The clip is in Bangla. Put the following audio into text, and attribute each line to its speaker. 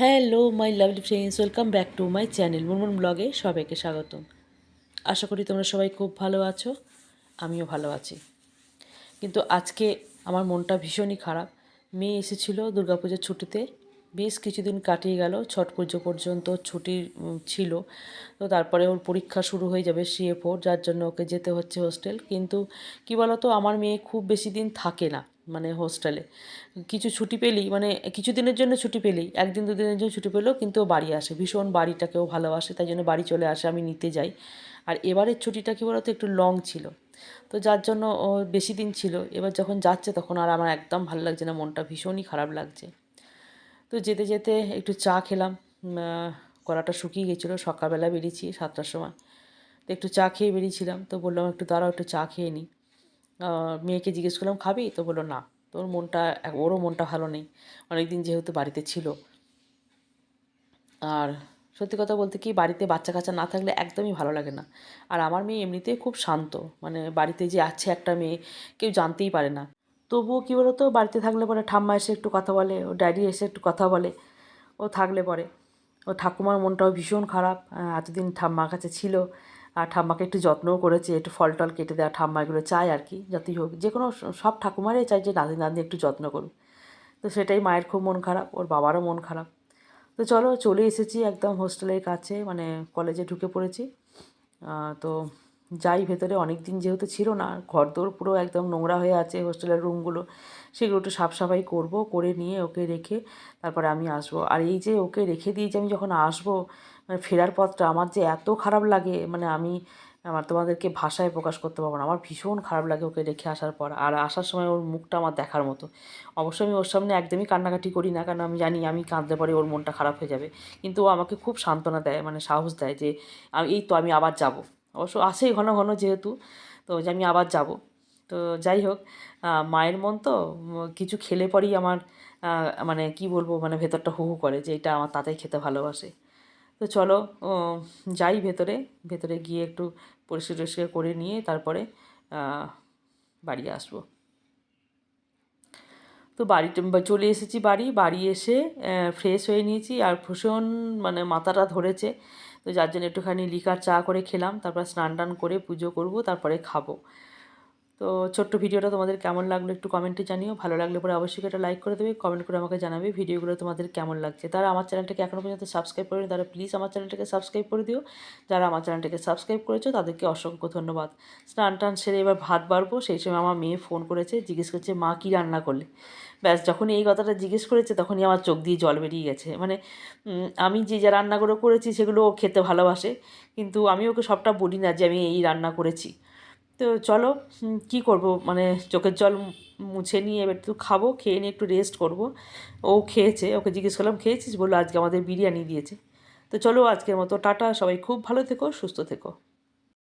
Speaker 1: Hello, my lovely friends, welcome back to my channel Munmun ব্লগে সবাইকে স্বাগতম। আশা করি তোমরা সবাই খুব ভালো আছো, আমিও ভালো আছি। কিন্তু আজকে আমার মনটা ভীষণই খারাপ। মেয়ে এসেছিল দুর্গাপুজোর ছুটিতে, বেশ কিছুদিন কাটিয়ে গেল, ছট পুজো পর্যন্ত ছুটি ছিল। তো তারপরে ওর পরীক্ষা শুরু হয়ে যাবে সিএ ফোর, যার জন্য ওকে যেতে হচ্ছে হোস্টেল। কিন্তু কি বলতো, আমার মেয়ে খুব বেশি দিন থাকে না। মানে হোস্টেলে কিছু ছুটি পেলেই মানে কিছু দিনের জন্য ছুটি পেলেই, একদিন দুদিনের জন্য ছুটি পেলেও কিন্তু বাড়ি আসে। ভীষণ বাড়িটাকেও ভালোবাসে, তাই জন্য বাড়ি চলে আসে, আমি নিতে যাই। আর এবারের ছুটিটা কী বলতো, একটু লং ছিল। তো যার জন্য ও বেশি দিন ছিল, এবার যখন যাচ্ছে তখন আর আমার একদম ভালো লাগছে না, মনটা ভীষণই খারাপ লাগছে। তো যেতে যেতে একটু চা খেলাম গলাটা শুকিয়ে গেছিল, সকালবেলা বেরিয়েছি সাতটার সময়। তো একটু চা খেয়ে বেরিয়েছিলাম, তো বললাম একটু দাঁড়াও, একটু চা খেয়ে নিই মেয়েকে জিজ্ঞেস করলাম, খাবি? তো বলল, না। তোর মনটা, ওরও মনটা ভালো নেই। অনেকদিন যেহেতু বাড়িতে ছিল। আর সত্যি কথা বলতে কি, বাড়িতে বাচ্চা কাচ্চা না থাকলে একদমই ভালো লাগে না। আর আমার মেয়ে এমনিতেই খুব শান্ত। মানে বাড়িতে যে আছে একটা মেয়ে, কেউ জানতেই পারে না। তবুও কী বলতো, বাড়িতে থাকলে পরে ঠাম্মা এসে একটু কথা বলে, ও ড্যাডি এসে একটু কথা বলে, ও থাকলে পরে। ও ঠাকুমার মনটাও ভীষণ খারাপ। এতদিন ঠাম্মার কাছে ছিল। আর ঠাম্মাকে একটু যত্নও করেছে, একটু ফল টল কেটে দেওয়া, ঠাম্মা এগুলো চায় আর কি, যতই হোক, যে কোনো সব ঠাকুমারাই চায় যে নাতি নাতনি একটু যত্ন করুক। তো সেটাই মায়ের খুব মন খারাপ, ওর বাবারও মন খারাপ। তো চলো, চলে এসেছি একদম হোস্টেলের কাছে মানে কলেজে ঢুকে পড়েছি। তো যাই ভেতরে অনেক দিন যেহেতু ছিল না ঘর ঘরদোর পুরো একদম নোংরা হয়ে আছে হোস্টেলের রুমগুলো, সেগুলো একটু সাফ সাফাই করব, করে নিয়ে ওকে রেখে তারপরে আমি আসব। আর এই যে ওকে রেখে দিয়ে যে আমি যখন আসব মানে ফেরার পথটা আমার যে এত খারাপ লাগে মানে আমি আমার তোমাদেরকে ভাষায় প্রকাশ করতে পারব না, আমার ভীষণ খারাপ লাগে ওকে রেখে আসার পর। আর আসার সময় ওর মুখটা আমার দেখার মতো। অবশ্যই আমি ওর সামনে একদমই কান্নাকাটি করি না, কারণ আমি জানি আমি কাঁদলে পরে ওর মনটা খারাপ হয়ে যাবে। কিন্তু ও আমাকে খুব সান্ত্বনা দেয় মানে সাহস দেয় যে এই তো আমি আবার যাব। অবশ্য আসেই ঘন ঘন যেহেতু, তো যে আমি আবার যাব। তো যাই হোক মায়ের মন তো কিছু খেলে পরেই আমার মানে কি বলব মানে ভেতরটা হু হু করে যে এটা আমার তাতাই খেতে ভালোবাসে। তো চলো যাই ভেতরে ভেতরে গিয়ে একটু পরিষ্কার টরিষ্কার করে নিয়ে তারপরে বাড়ি আসব। তো বাড়িতে চলে এসেছি বাড়ি বাড়ি এসে ফ্রেশ হয়ে নিয়েছি আর ভীষণ মানে মাথাটা ধরেছে তো যার জন্য একটুখানি লিকার চা করে খেলাম, তারপর স্নান টান করে পুজো করব, তারপরে খাব। তো ছোট্ট ভিডিওটা তোমাদের কেমন লাগল একটু কমেন্টে জানিও। ভালো লাগলে পরে অবশ্যই একটা লাইক করে দেবে কমেন্ট করে আমাকে জানাবে ভিডিওগুলো তোমাদের কেমন লাগছে। তারা আমার চ্যানেলটাকে এখনও পর্যন্ত সাবস্ক্রাইব করেনি, তারা প্লিজ আমার চ্যানেলটাকে সাবস্ক্রাইব করে দিও। যারা আমার চ্যানেলটাকে সাবস্ক্রাইব করেছ, তাদেরকে অসংখ্য ধন্যবাদ। স্নান টান সেরে এবার ভাত বাড়বো, সেই সময় আমার মেয়ে ফোন করেছে, জিজ্ঞেস করছে, মা, কী রান্না করলে? ব্যাস, যখনই এই কথাটা জিজ্ঞেস করেছে, তখনই আমার চোখ দিয়ে জল বেরিয়ে গেছে। মানে আমি যে যা রান্নাগুলো করেছি, সেগুলো ও খেতে ভালোবাসে। কিন্তু আমি ওকে সবটা বলি না যে আমি এই রান্না করেছি। তো চলো কি করব? মানে চোখের জল মুছে নিয়ে এবার একটু খাব, খেয়ে নিয়ে একটু রেস্ট করব। ও খেয়েছে, ওকে জিজ্ঞেস করলাম, খেয়েছিস? বলল, আজকে আমাদের বিরিয়ানি দিয়েছে। তো চলো আজকের মতো, টাটা, সবাই খুব ভালো থেকো, সুস্থ থেকো।